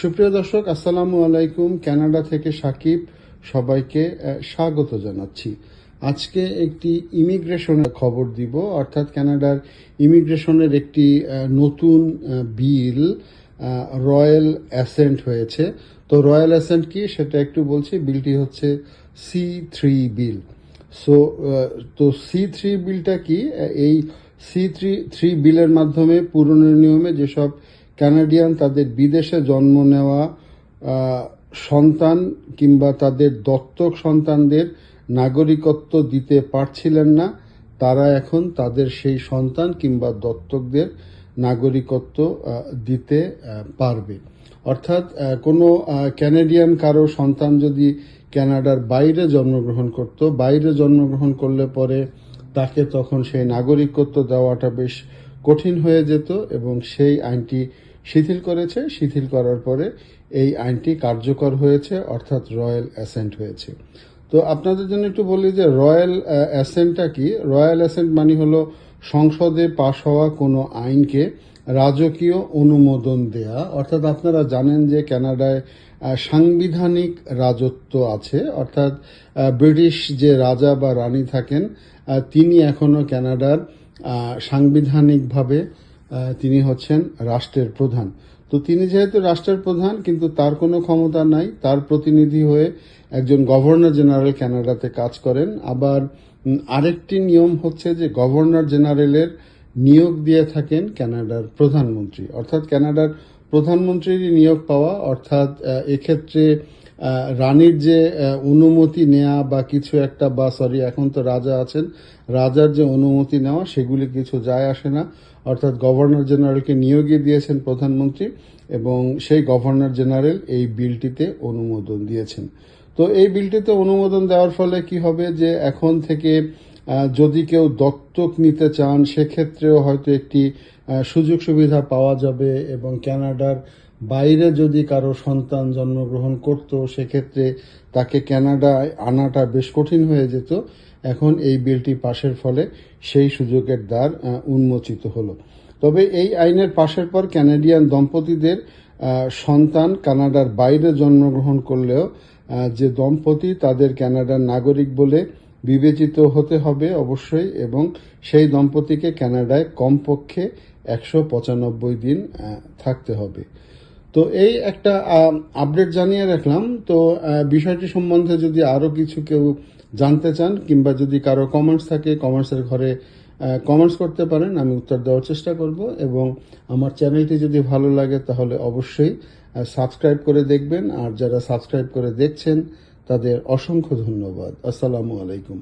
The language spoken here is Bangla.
সুপ্রিয় দর্শক, আসসালামু আলাইকুম। কানাডা থেকে সাকিব সবাইকে স্বাগত জানাচ্ছি। আজকে একটি ইমিগ্রেশনের খবর দিব, অর্থাৎ কানাডার ইমিগ্রেশনের একটি নতুন বিল রয়্যাল অ্যাসেন্ট হয়েছে। তো রয়্যাল অ্যাসেন্ট কি সেটা একটু বলছি, বিলটি হচ্ছে সি থ্রি বিল। সো তো সি থ্রি বিলটা কি? এই সি থ্রি থ্রি বিলের মাধ্যমে পুরনো নিয়মে যেসব কানাডিয়ান তাদের বিদেশে জন্ম নেওয়া সন্তান কিংবা তাদের দত্তক সন্তানদের নাগরিকত্ব দিতে পারছিলেন না, তারা এখন তাদের সেই সন্তান কিংবা দত্তকদের নাগরিকত্ব দিতে পারবে। অর্থাৎ কোনো ক্যানাডিয়ান কারও সন্তান যদি কানাডার বাইরে জন্মগ্রহণ করত, বাইরে জন্মগ্রহণ করলে পরে তাকে তখন সেই নাগরিকত্ব দেওয়াটা বেশ কঠিন হয়ে যেত এবং সেই আইনটি শিথিল করেছে। শিথিল করার পরে এই আইনটি কার্যকর হয়েছে অর্থাৎ রয়্যাল অ্যাসেন্ট হয়েছে। তো আপনাদের জন্য একটু বলি যে রয়্যাল অ্যাসেন্টটা কি? রয়্যাল অ্যাসেন্ট মানে হলো সংসদে পাশ হওয়া কোনো আইনকে রাজকীয় অনুমোদন দেয়া। অর্থাৎ আপনারা জানেন যে কানাডায় আহ, সাংবিধানিক রাজত্ব আছে। অর্থাৎ ব্রিটিশ যে রাজা বা রানী থাকেন তিনি এখনও কানাডার আহ, সাংবিধানিকভাবে তিনি হচ্ছেন রাষ্ট্রের প্রধান। তো তিনি যেহেতু রাষ্ট্রের প্রধান, কিন্তু তার কোনো ক্ষমতা নাই, তার প্রতিনিধি হয়ে একজন গভর্নর জেনারেল কানাডাতে কাজ করেন। আবার আরেকটি নিয়ম হচ্ছে যে গভর্নর জেনারেলের নিয়োগ দিয়ে থাকেন কানাডার প্রধানমন্ত্রী। অর্থাৎ কানাডার প্রধানমন্ত্রীরই নিয়োগ পাওয়া, অর্থাৎ এক্ষেত্রে রানীর যে অনুমতি নেওয়া বা কিছু একটা বা সরি এখন তো রাজা আছেন, রাজার যে অনুমতি নেওয়া, সেগুলি কিছু যায় আসে না। অর্থাৎ গভর্নর জেনারেলকে নিয়োগই দিয়েছেন প্রধানমন্ত্রী এবং সেই গভর্নর জেনারেল এই বিলটিতে অনুমোদন দিয়েছেন। তো এই বিলটিতে অনুমোদন দেওয়ার ফলে কি হবে যে, এখন থেকে যদি কেউ দত্তক নিতে চান, সেক্ষেত্রেও হয়তো একটি সুযোগ সুবিধা পাওয়া যাবে এবং কানাডার বাইরে যদি কারও সন্তান জন্মগ্রহণ করত, সেক্ষেত্রে তাকে কানাডায় আনাটা বেশ কঠিন হয়ে যেত। এখন এই বিলটি পাশের ফলে সেই সুযোগের দ্বার উন্মোচিত হলো। তবে এই আইনের পাশের পর কানাডিয়ান দম্পতিদের সন্তান কানাডার বাইরে জন্মগ্রহণ করলেও যে দম্পতি তাদের কানাডার নাগরিক বলে বিবেচিত হতে হবে অবশ্যই, এবং সেই দম্পতিকে কানাডায় কমপক্ষে একশো পঁচানব্বই দিন থাকতে হবে। তো এই একটা আপডেট জানিয়ে রাখলাম। তো বিষয়টি সম্বন্ধে যদি আরও কিছু কেউ জানতে চান কিংবা যদি কারও কমেন্টস থাকে কমেন্টসের ঘরে কমেন্টস করতে পারেন, আমি উত্তর দেওয়ার চেষ্টা করব এবং আমার চ্যানেলটি যদি ভালো লাগে তাহলে অবশ্যই সাবস্ক্রাইব করে দেখবেন। আর যারা সাবস্ক্রাইব করে দেখছেন, তাদের অসংখ্য ধন্যবাদ। আসসালামু আলাইকুম।